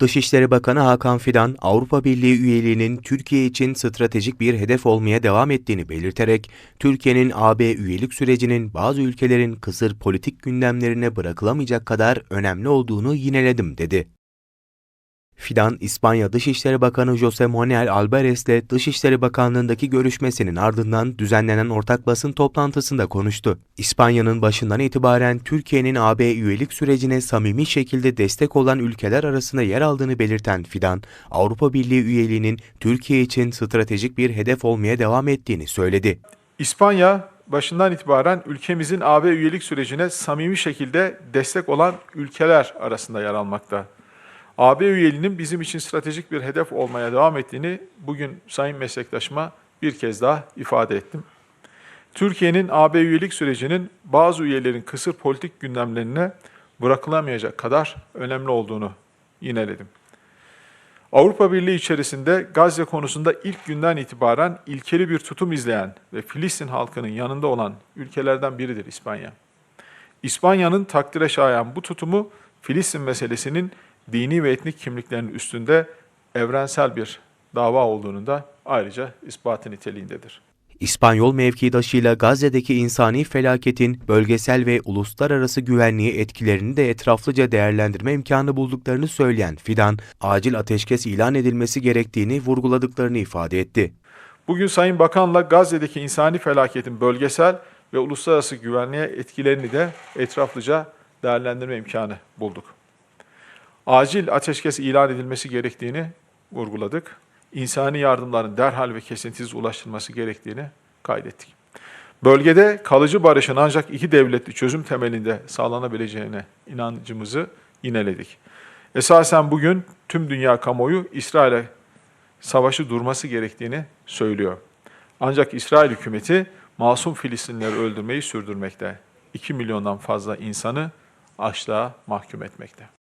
Dışişleri Bakanı Hakan Fidan, Avrupa Birliği üyeliğinin Türkiye için stratejik bir hedef olmaya devam ettiğini belirterek, Türkiye'nin AB üyelik sürecinin bazı ülkelerin kısır politik gündemlerine bırakılamayacak kadar önemli olduğunu yineledim dedi. Fidan, İspanya Dışişleri Bakanı José Manuel Alvarez'le Dışişleri Bakanlığındaki görüşmesinin ardından düzenlenen ortak basın toplantısında konuştu. İspanya'nın başından itibaren Türkiye'nin AB üyelik sürecine samimi şekilde destek olan ülkeler arasında yer aldığını belirten Fidan, Avrupa Birliği üyeliğinin Türkiye için stratejik bir hedef olmaya devam ettiğini söyledi. İspanya başından itibaren ülkemizin AB üyelik sürecine samimi şekilde destek olan ülkeler arasında yer almakta. AB üyeliğinin bizim için stratejik bir hedef olmaya devam ettiğini bugün sayın meslektaşıma bir kez daha ifade ettim. Türkiye'nin AB üyelik sürecinin bazı üyelerin kısır politik gündemlerine bırakılamayacak kadar önemli olduğunu yineledim. Avrupa Birliği içerisinde Gazze konusunda ilk günden itibaren ilkeli bir tutum izleyen ve Filistin halkının yanında olan ülkelerden biridir İspanya. İspanya'nın takdire şayan bu tutumu Filistin meselesinin dini ve etnik kimliklerin üstünde evrensel bir dava olduğunu da ayrıca ispatı niteliğindedir. İspanyol mevkidaşıyla Gazze'deki insani felaketin bölgesel ve uluslararası güvenliğe etkilerini de etraflıca değerlendirme imkanı bulduklarını söyleyen Fidan, acil ateşkes ilan edilmesi gerektiğini vurguladıklarını ifade etti. Bugün Sayın Bakan'la Gazze'deki insani felaketin bölgesel ve uluslararası güvenliğe etkilerini de etraflıca değerlendirme imkanı bulduk. Acil ateşkes ilan edilmesi gerektiğini vurguladık. İnsani yardımların derhal ve kesintisiz ulaştırılması gerektiğini kaydettik. Bölgede kalıcı barışın ancak iki devletli çözüm temelinde sağlanabileceğine inancımızı yineledik. Esasen bugün tüm dünya kamuoyu İsrail'e savaşı durması gerektiğini söylüyor. Ancak İsrail hükümeti masum Filistinlileri öldürmeyi sürdürmekte. 2 milyondan fazla insanı açlığa mahkum etmekte.